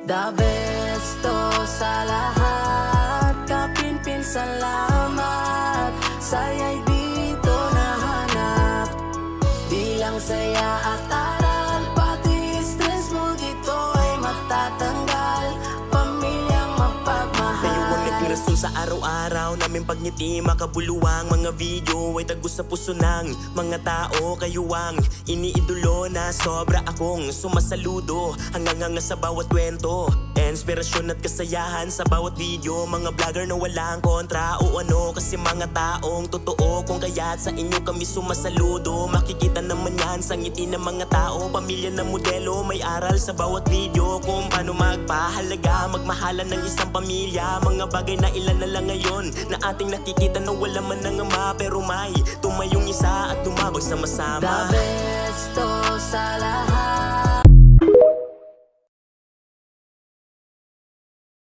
The best to sa lahat Kapinpin salamat. Saya'y dito nahanap. Bilang saya at aral rason sa araw-araw Namin pagngiti makabuluwang. Mga video ay tagos sa puso ng Mga tao kayo ang iniidolo na Sobra akong sumasaludo. Hanggang nga sa bawat kwento Inspirasyon at kasayahan. Sa bawat video Mga vlogger na walang kontra o ano. Kasi mga taong totoo Kung kaya't sa inyo kami sumasaludo Makikita sa ngiti ng mga tao Pamilya na modelo. May aral sa bawat video Kung paano magpahalaga. Magmahalan ng isang pamilya. Mga bagay na ilan na lang ngayon Na ating nakikita na wala man ng ama. Pero may tumayong isa at tumabag sama-sama lahat